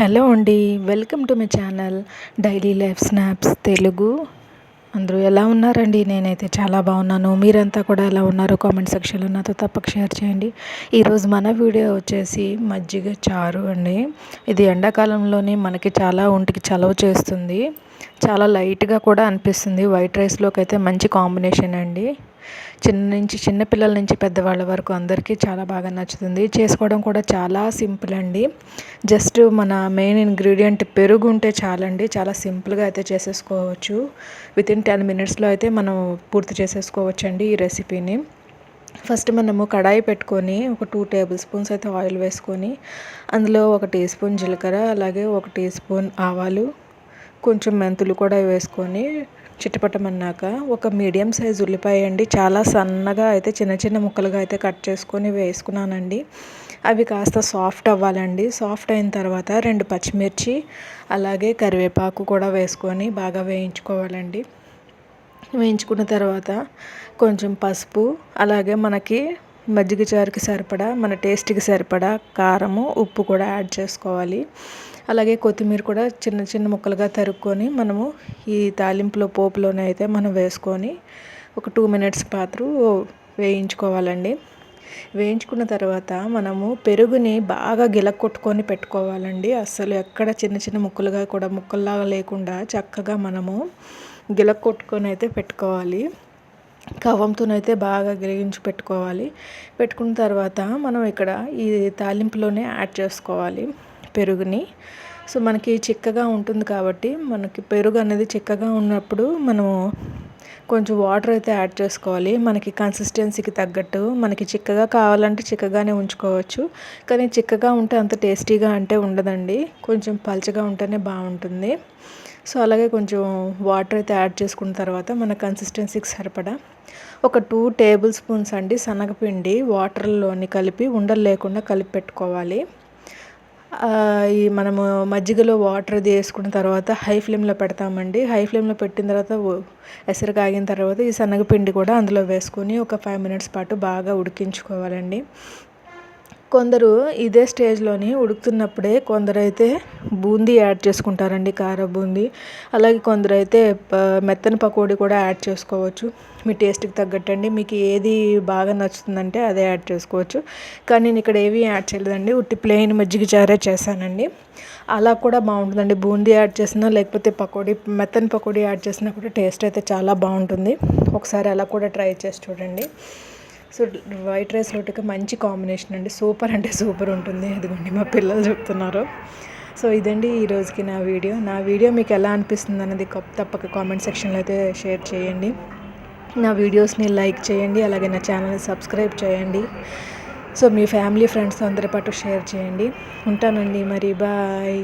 Hello అండి welcome to my channel daily life snaps Telugu. అందరూ ఎలా ఉన్నారండి? నేనైతే చాలా బాగున్నాను. మీరంతా కూడా ఎలా ఉన్నారో కామెంట్ సెక్షన్లో నాతో తప్పక షేర్ చేయండి. ఈరోజు మన వీడియో వచ్చేసి మజ్జిగ చారు అండి. ఇది ఎండాకాలంలోనే మనకి చాలా ఒంటికి చలవ చేస్తుంది. చాలా లైట్గా కూడా అనిపిస్తుంది. వైట్ రైస్లోకి అయితే మంచి కాంబినేషన్ అండి. చిన్న నుంచి చిన్న పిల్లల నుంచి పెద్దవాళ్ళ వరకు అందరికీ చాలా బాగా నచ్చుతుంది. చేసుకోవడం కూడా చాలా సింపుల్ అండి. జస్ట్ మన మెయిన్ ఇంగ్రీడియంట్ పెరుగు ఉంటే చాలండి. చాలా సింపుల్గా అయితే చేసేసుకోవచ్చు. విత్ ఇన్ టెన్ మినిట్స్లో అయితే మనం పూర్తి చేసేసుకోవచ్చు అండి ఈ రెసిపీని. ఫస్ట్ మనము కడాయి పెట్టుకొని ఒక టూ టేబుల్ స్పూన్స్ అయితే ఆయిల్ వేసుకొని అందులో ఒక టీ స్పూన్ జీలకర్ర అలాగే ఒక టీ స్పూన్ ఆవాలు కొంచెం మెంతులు కూడా వేసుకొని చిట్టపట్టమన్నాక ఒక మీడియం సైజ్ ఉల్లిపాయ అండి. చాలా సన్నగా అయితే చిన్న చిన్న ముక్కలుగా అయితే కట్ చేసుకొని వేసుకున్నానండి. అవి కాస్త సాఫ్ట్ అవ్వాలండి. సాఫ్ట్ అయిన తర్వాత రెండు పచ్చిమిర్చి అలాగే కరివేపాకు కూడా వేసుకొని బాగా వేయించుకోవాలండి. వేయించుకున్న తర్వాత కొంచెం పసుపు అలాగే మనకి మజ్జిగ చారుకి సరిపడా మన టేస్ట్కి సరిపడా కారము ఉప్పు కూడా యాడ్ చేసుకోవాలి. అలాగే కొత్తిమీర కూడా చిన్న చిన్న ముక్కలుగా తరుక్కొని మనము ఈ తాలింపులో పోపులోనే అయితే మనం వేసుకొని ఒక టూ మినిట్స్ పాత్ర వేయించుకోవాలండి. వేయించుకున్న తర్వాత మనము పెరుగుని బాగా గిలకొట్టుకొని పెట్టుకోవాలండి. అస్సలు ఎక్కడ చిన్న చిన్న ముక్కలుగా కూడా ముక్కల్లాగా లేకుండా చక్కగా మనము గిలకొట్టుకొని అయితే పెట్టుకోవాలి. కవంతోనైతే బాగా గిరిగించి పెట్టుకోవాలి. పెట్టుకున్న తర్వాత మనం ఇక్కడ ఈ తాలింపులోనే యాడ్ చేసుకోవాలి పెరుగుని. సో మనకి చిక్కగా ఉంటుంది కాబట్టి మనకి పెరుగు అనేది చిక్కగా ఉన్నప్పుడు మనము కొంచెం వాటర్ అయితే యాడ్ చేసుకోవాలి. మనకి కన్సిస్టెన్సీకి తగ్గట్టు మనకి చిక్కగా కావాలంటే చిక్కగానే ఉంచుకోవచ్చు. కానీ చిక్కగా ఉంటే అంత టేస్టీగా అంటే ఉండదండి. కొంచెం పల్చగా ఉంటేనే బాగుంటుంది. సో అలాగే కొంచెం వాటర్ అయితే యాడ్ చేసుకున్న తర్వాత మన కన్సిస్టెన్సీకి సరిపడా ఒక టూ టేబుల్ స్పూన్స్ అండి శనగపిండి వాటర్లోని కలిపి ఉండలు లేకుండా కలిపి పెట్టుకోవాలి. ఈ మనము మజ్జిగలో వాటర్ అది వేసుకున్న తర్వాత హై ఫ్లేమ్లో పెడతామండి. హై ఫ్లేమ్లో పెట్టిన తర్వాత ఎసరు కాగిన తర్వాత ఈ శనగపిండి కూడా అందులో వేసుకొని ఒక ఫైవ్ మినిట్స్ పాటు బాగా ఉడికించుకోవాలండి. కొందరు ఇదే స్టేజ్లోని ఉడుకుతున్నప్పుడే కొందరైతే బూందీ యాడ్ చేసుకుంటారండి కార బూందీ. అలాగే కొందరైతే మెత్తని పకోడీ కూడా యాడ్ చేసుకోవచ్చు. మీ టేస్ట్కి తగ్గట్టండి. మీకు ఏది బాగా నచ్చుతుందంటే అదే యాడ్ చేసుకోవచ్చు. కానీ నేను ఇక్కడ ఏవి యాడ్ చేయలేదండి. ఉట్టి ప్లెయిన్ మజ్జిగ చారే చేశానండి. అలా కూడా బాగుంటుందండి. బూందీ యాడ్ చేసినా లేకపోతే పకోడీ మెత్తని పకోడీ యాడ్ చేసినా కూడా టేస్ట్ అయితే చాలా బాగుంటుంది. ఒకసారి అలా కూడా ట్రై చేసి చూడండి. సో వైట్ రైస్ రోటికి మంచి కాంబినేషన్ అండి. సూపర్ అంటే సూపర్ ఉంటుంది. అదిగోండి మా పిల్లలు చెప్తున్నారు. సో ఇదండి ఈ రోజుకి నా వీడియో. నా వీడియో మీకు ఎలా అనిపిస్తుంది అన్నది తప్పక కామెంట్ సెక్షన్లో అయితే షేర్ చేయండి. నా వీడియోస్ని లైక్ చేయండి. అలాగే నా ఛానల్ని సబ్స్క్రైబ్ చేయండి. సో మీ ఫ్యామిలీ ఫ్రెండ్స్ అందరి పాటు షేర్ చేయండి. ఉంటానండి మరి. బాయ్.